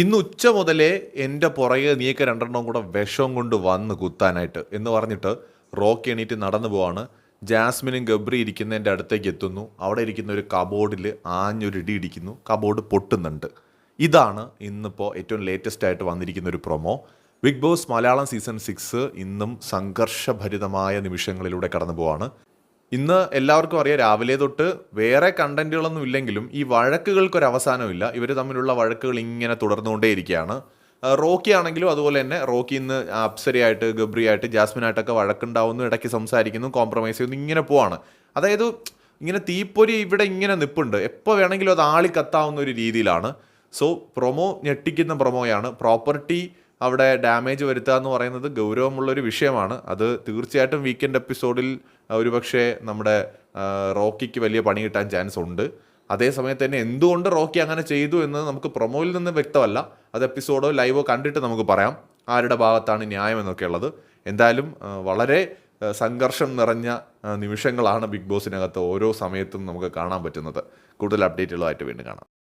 ഇന്ന് ഉച്ച മുതലേ എന്റെ പുറകെ നീയൊക്കെ രണ്ടെണ്ണം കൂടെ വിഷം കൊണ്ട് വന്ന് കുത്താനായിട്ട് എന്ന് പറഞ്ഞിട്ട് റോക്ക് എണീറ്റ് നടന്നു പോവാണ്. ജാസ്മിനും ഗബ്രി ഇരിക്കുന്നതിന്റെ അടുത്തേക്ക് എത്തുന്നു. അവിടെ ഇരിക്കുന്ന ഒരു കബോർഡിൽ ആഞ്ഞൊരിടി ഇടിക്കുന്നു. കബോർഡ് പൊട്ടുന്നുണ്ട്. ഇതാണ് ഇന്നിപ്പോൾ ഏറ്റവും ലേറ്റസ്റ്റ് ആയിട്ട് വന്നിരിക്കുന്ന ഒരു promo Bigg Boss Malayalam season six ഇന്നും സംഘർഷഭരിതമായ നിമിഷങ്ങളിലൂടെ കടന്നു പോവാണ്. ഇന്ന് എല്ലാവർക്കും അറിയാം രാവിലെ തൊട്ട് വേറെ കണ്ടന്റുകളൊന്നും ഇല്ലെങ്കിലും ഈ വഴക്കുകൾക്കൊരു അവസാനമില്ല ഇവർ തമ്മിലുള്ള വഴക്കുകൾ ഇങ്ങനെ തുടർന്നുകൊണ്ടേയിരിക്കുകയാണ്. റോക്കി ആണെങ്കിലും അതുപോലെ തന്നെ റോക്കി ഇന്ന് അപ്സരയായിട്ട് ഗബ്രിയായിട്ട് ജാസ്മിനായിട്ടൊക്കെ വഴക്കുണ്ടാവുന്നു ഇടയ്ക്ക് സംസാരിക്കുന്നു കോംപ്രമൈസ് ചെയ്യുന്നു ഇങ്ങനെ പോവാണ്. അതായത് ഇങ്ങനെ തീപ്പൊരി ഇവിടെ ഇങ്ങനെ നിപ്പുണ്ട്. എപ്പോൾ വേണമെങ്കിലും അത് ആളി കത്താവുന്ന ഒരു രീതിയിലാണ്. സോ പ്രൊമോ ഞെട്ടിക്കുന്ന പ്രൊമോയാണ്. പ്രോപ്പർട്ടി അവിടെ ഡാമേജ് വരുത്തുക എന്ന് പറയുന്നത് ഗൗരവമുള്ളൊരു വിഷയമാണ്. അത് തീർച്ചയായിട്ടും വീക്കെൻഡ് എപ്പിസോഡിൽ ഒരുപക്ഷെ നമ്മുടെ റോക്കിക്ക് വലിയ പണി കിട്ടാൻ ചാൻസ് ഉണ്ട്. അതേസമയത്ത് തന്നെ എന്തുകൊണ്ട് റോക്കി അങ്ങനെ ചെയ്തു എന്ന് നമുക്ക് പ്രൊമോയിൽ നിന്ന് വ്യക്തമല്ല. അത് എപ്പിസോഡോ ലൈവോ കണ്ടിട്ട് നമുക്ക് പറയാം. ആരുടെ ഭാഗത്താണ് ന്യായം എന്നൊക്കെ ഉള്ളത് എന്തായാലും വളരെ സംഘർഷം നിറഞ്ഞ നിമിഷങ്ങളാണ് ബിഗ് ബോസിനകത്ത് ഓരോ സമയത്തും നമുക്ക് കാണാൻ പറ്റുന്നത്. കൂടുതൽ അപ്ഡേറ്റുകളായിട്ട് വീണ്ടും കാണാം.